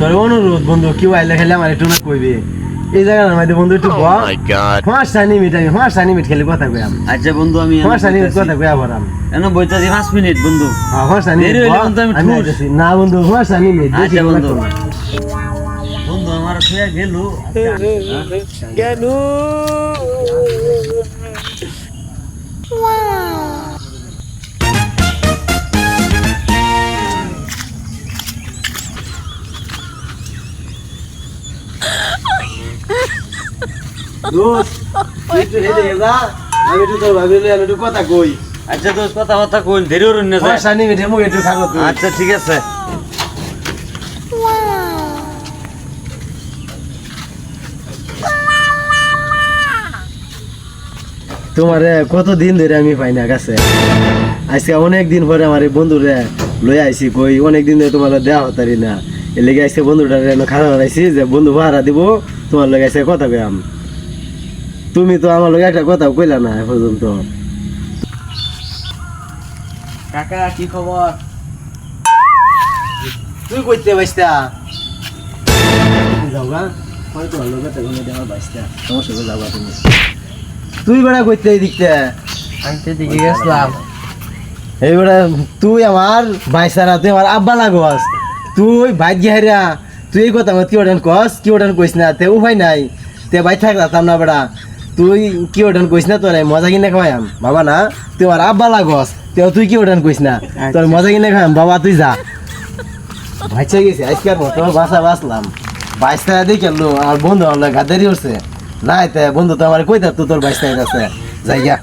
তোর অনুরোধ বন্ধু কেউ আইলে খেলে আমার একটু না কইবে? এই জায়গার মধ্যে বন্ধু একটু বল। পাঁচ সানি মিট আমি পাঁচ সানি মিট খেলে কথা কইয়াম? আচ্ছা বন্ধু আমি পাঁচ সানি মিট কথা কইয়া বরাম এনে বইতাছি পাঁচ মিনিট বন্ধু। হ্যাঁ পাঁচ সানি কিন্তু আমি। না বন্ধু পাঁচ সানি বেশি আচ্ছা বন্ধু। বন্ধু আমার শুয়ে গেল। দোস্ত, আমি একটু তোর ভাবিলে আমি একটু কথা কই। আচ্ছা কথা কথা না মুখ একটু থাকো আচ্ছা ঠিক আছে। তোমারে কত দিন ধরে আমি পাই না কাছে? আজকে অনেক দিন পরে আমার এই বন্ধুরে লই আইছি কই অনেক দিন ধরে তোমার দেওয়া হতারি না। এর লেগে আজকে বন্ধুটা খারাপ হারাইছি যে বন্ধু ভাড়া দিব তোমার লগে আজকে কথা কইয়াম। তুমি তো আমার লগে একটা কথা কইলা না এ পর্যন্ত। কাকা কি খবর? তুই কইতে বাইস্তা? যাওগা হয়তো ভালো কথা কোনো দেওয়া বাইস্তা। সমস্যা করে যাবা তুমি। তুই বেড়া কইতে দিকতে? আমি তো দিকে গেছিলাম। এইবারে তুই আমার ভাই সারা তুই আমার আব্বা লাগস তুই ভাই গিহারিয়া তুই এই কথা আমার কি ওটান কস? কি ওটান কইস না? তে উপায় নাই। তে ভাই থাক না বেড়া। তুই কি ওঠান কইস না তোর মজা কিনে খাওয়াম বাবা না তুই আমার আব্বা লাগস তো তুই কি ওঠান কইস না। তোর মজা কিনে খাওয়াম বাবা তুই যা। ভাইচা গেছে আজকের মতো বাসা বাসলাম বাইশ টাকা দিয়ে কেলো আর বন্ধু আমার গাদারি উঠছে না তে বন্ধু তো আমার কইতা তো তোর বাইশ টাকা আছে যাই গিয়া।